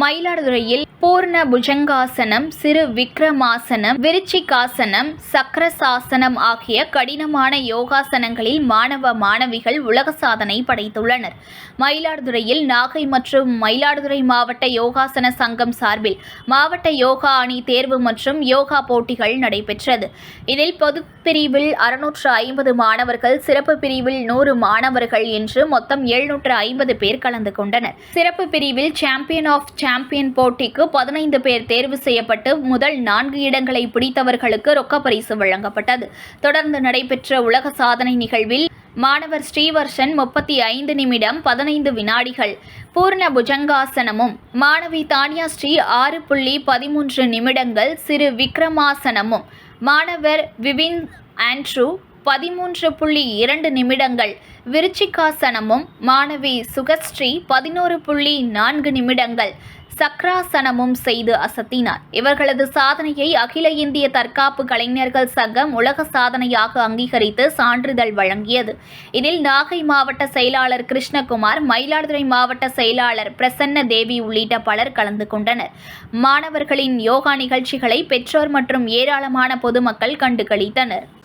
மயிலாடுதுறையில் பூர்ண புஜங்காசனம் சிறு விக்ரமாசனம் விருச்சிகாசனம் சக்கரசாசனம் ஆகிய கடினமான யோகாசனங்களில் மாணவ மாணவிகள் உலக சாதனை படைத்துள்ளனர். மயிலாடுதுறையில் நாகை மற்றும் மயிலாடுதுறை மாவட்ட யோகாசன சங்கம் சார்பில் மாவட்ட யோகா அணி தேர்வு மற்றும் யோகா போட்டிகள் நடைபெற்றது. இதில் பொது பிரிவில் அறுநூற்று ஐம்பது மாணவர்கள் சிறப்பு பிரிவில் நூறு மாணவர்கள் என்று மொத்தம் எழுநூற்று ஐம்பது பேர் கலந்து கொண்டனர். சிறப்பு பிரிவில் சாம்பியன் ஆஃப் சாம்பியன் போட்டிக்கு பதினைந்து பேர் தேர்வு செய்யப்பட்டு முதல் நான்கு இடங்களை பிடித்தவர்களுக்கு ரொக்க பரிசு வழங்கப்பட்டது. தொடர்ந்து நடைபெற்ற உலக சாதனை நிகழ்வில் மாணவர் ஸ்ரீவர்ஷன் முப்பத்தி ஐந்து நிமிடம் பதினைந்து வினாடிகள் பூர்ண புஜங்காசனமும் மாணவி தானியா ஸ்ரீ ஆறு புள்ளி பதிமூன்று நிமிடங்கள் சிறு விக்ரமாசனமும் மாணவர் விபின் ஆண்ட்ரூ பதிமூன்று புள்ளி இரண்டு நிமிடங்கள். விருச்சிகாசனமும் மாணவி சுகஸ்ரீ பதினோரு புள்ளி நான்கு நிமிடங்கள். சக்ராசனமும் செய்து அசத்தினார். இவர்களது சாதனையை அகில இந்திய தற்காப்பு கலைஞர்கள் சங்கம் உலக சாதனையாக அங்கீகரித்து சான்றிதழ் வழங்கியது. இதில் நாகை மாவட்ட செயலாளர் கிருஷ்ணகுமார் மயிலாடுதுறை மாவட்ட செயலாளர் பிரசன்ன தேவி உள்ளிட்ட பலர் கலந்து கொண்டனர். மாணவர்களின் யோகா நிகழ்ச்சிகளை பெற்றோர் மற்றும் ஏராளமான பொதுமக்கள் கண்டு களித்தனர்